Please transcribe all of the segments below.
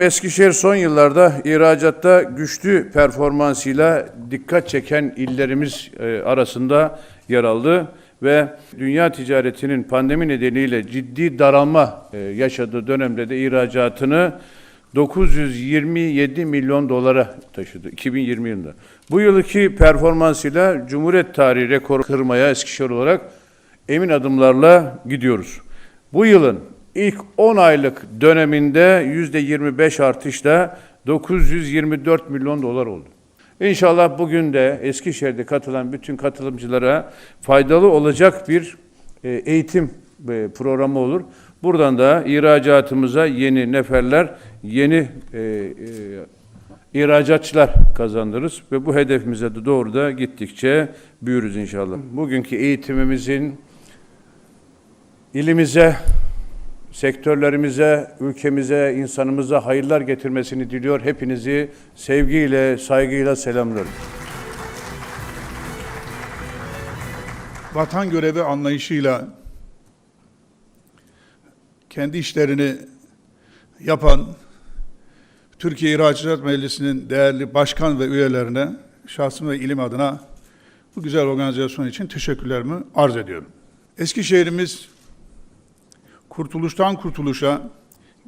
Eskişehir son yıllarda ihracatta güçlü performansıyla dikkat çeken illerimiz e, arasında yer aldı ve dünya ticaretinin pandemi nedeniyle ciddi daralma e, yaşadığı dönemde de ihracatını 927 milyon dolara taşıdı 2020 yılında. Bu yılki performansıyla Cumhuriyet tarihi rekoru kırmaya Eskişehir olarak emin adımlarla gidiyoruz. Bu yılın ilk 10 aylık döneminde %25 artışla 924 milyon dolar oldu. İnşallah bugün de Eskişehir'de katılan bütün katılımcılara faydalı olacak bir e, eğitim e, programı olur. Buradan da ihracatımıza yeni neferler, yeni e, e, ihracatçılar kazandırırız ve bu hedefimize de doğru da gittikçe büyürüz inşallah. Bugünkü eğitimimizin ilimize, sektörlerimize, ülkemize, insanımıza hayırlar getirmesini diliyor. Hepinizi sevgiyle, saygıyla selamlıyorum. vatan görevi anlayışıyla kendi işlerini yapan Türkiye İhracatçılar Meclisi'nin değerli başkan ve üyelerine şahsım ve ilim adına bu güzel organizasyon için teşekkürlerimi arz ediyorum. Eskişehir'imiz kurtuluştan kurtuluşa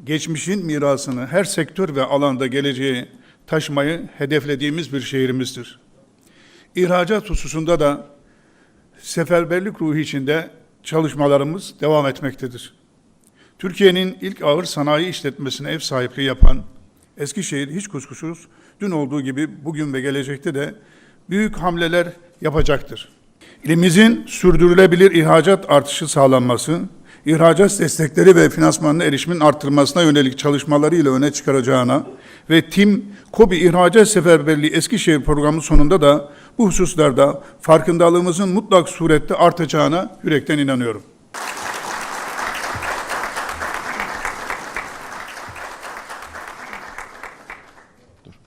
geçmişin mirasını her sektör ve alanda geleceği taşımayı hedeflediğimiz bir şehrimizdir. İhracat hususunda da seferberlik ruhu içinde çalışmalarımız devam etmektedir. Türkiye'nin ilk ağır sanayi işletmesine ev sahipliği yapan Eskişehir hiç kuşkusuz dün olduğu gibi bugün ve gelecekte de büyük hamleler yapacaktır. İlimizin sürdürülebilir ihracat artışı sağlanması, ihracat destekleri ve finansmanına erişimin arttırmasına yönelik çalışmalarıyla öne çıkaracağına ve TİM KOBİ İhracat Seferberliği Eskişehir programı sonunda da bu hususlarda farkındalığımızın mutlak surette artacağına yürekten inanıyorum.